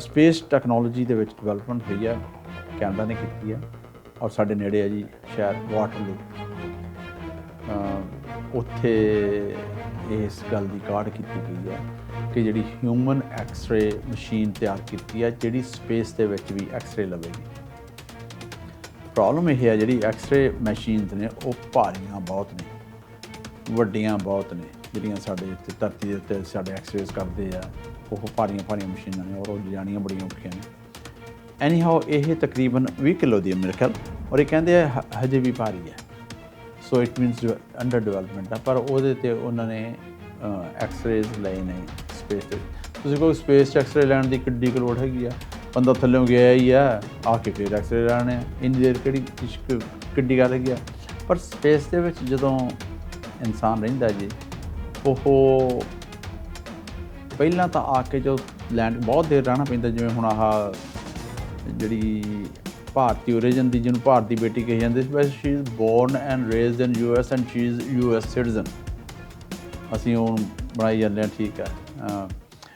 Space technology ਦੇ ਵਿੱਚ development ਹੋਈ ਆ ਕੈਨੇਡਾ ਨੇ ਕੀਤੀ ਹੈ ਔਰ ਸਾਡੇ ਨੇੜੇ ਆ ਜੀ ਸ਼ਹਿਰ ਵਾਟਰਲੂ ਅ, ਉੱਥੇ ਇਸ ਗੱਲ ਦੀ ਕਾਢ ਕੀਤੀ ਗਈ ਹੈ ਕਿ ਜਿਹੜੀ ਹਿਊਮਨ ਐਕਸ-ਰੇ ਮਸ਼ੀਨ ਤਿਆਰ ਕੀਤੀ ਹੈ ਜਿਹੜੀ ਸਪੇਸ ਦੇ ਵਿੱਚ ਵੀ ਐਕਸ-ਰੇ ਲਵੇਗੀ। ਪ੍ਰੋਬਲਮ ਇਹ ਹੈ ਜਿਹੜੀ ਐਕਸ-ਰੇ ਮਸ਼ੀਨਸ ਨੇ ਉਹ ਭਾਰੀਆਂ ਬਹੁਤ ਨੇ ਵੱਡੀਆਂ ਬਹੁਤ ਨੇ। ਜਿਹੜੀਆਂ ਸਾਡੇ ਇੱਥੇ ਧਰਤੀ ਦੇ ਉੱਤੇ ਸਾਡੇ ਐਕਸਰੇਜ਼ ਕਰਦੇ ਆ, ਉਹ ਭਾਰੀਆਂ ਭਾਰੀਆਂ ਮਸ਼ੀਨਾਂ ਨੇ, ਔਰ ਉਹ ਲਿਜਾਣੀਆਂ ਬੜੀਆਂ ਔਖੀਆਂ ਨੇ। ਐਨੀ ਹਾਓ ਇਹ ਤਕਰੀਬਨ 20 ਕਿਲੋ ਦੀ ਹੈ ਮੇਰੇ ਖਿਆਲ, ਔਰ ਇਹ ਕਹਿੰਦੇ ਆ ਹ- ਹਜੇ ਵੀ ਭਾਰੀ ਹੈ so it means under development ਆ, ਪਰ ਉਹਦੇ ਤੇ ਉਹਨਾਂ ਨੇ ਐਕਸਰੇਜ਼ ਲਏ ਨੇ ਸਪੇਸ ਤੇ। ਤੁਸੀਂ ਕੋਈ ਸਪੇਸ ਚ ਐਕਸ-ਰੇ ਲੈਣ ਦੀ ਕਿੱਡੀ ਕੁ ਲੋੜ ਹੈਗੀ ਆ? ਬੰਦਾ ਥੱਲੇੋਂ ਗਿਆ ਹੀ ਆ ਆ ਕੇ ਫਿਰ ਐਕਸਰੇ ਲੈਣੇ ਆ। ਇੰਨੀ ਦੇਰ ਕਿਹੜੀ ਕਿੱਡੀ ਗੱਲ ਹੈਗੀ ਆ? ਪਰ ਸਪੇਸ ਦੇ ਵਿੱਚ ਜਦੋਂ ਇਨਸਾਨ ਰਹਿੰਦਾ ਜੀ ਉਹ ਪਹਿਲਾਂ ਤਾਂ ਆ ਕੇ ਜੋ ਲੈਂਡ ਬਹੁਤ ਦੇਰ ਰਹਿਣਾ ਪੈਂਦਾ, ਜਿਵੇਂ ਹੁਣ ਆਹ ਜਿਹੜੀ ਭਾਰਤੀ origin ਦੀ, ਜਿਹਨੂੰ ਭਾਰਤ ਦੀ ਬੇਟੀ ਕਹੀ ਜਾਂਦੀ ਸੀ ਵੈਸੇ she is born and raised in U S and she is U S citizen ਅਸੀਂ ਉਹ ਬਣਾਈ ਜਾਂਦੇ ਹਾਂ, ਠੀਕ ਹੈ।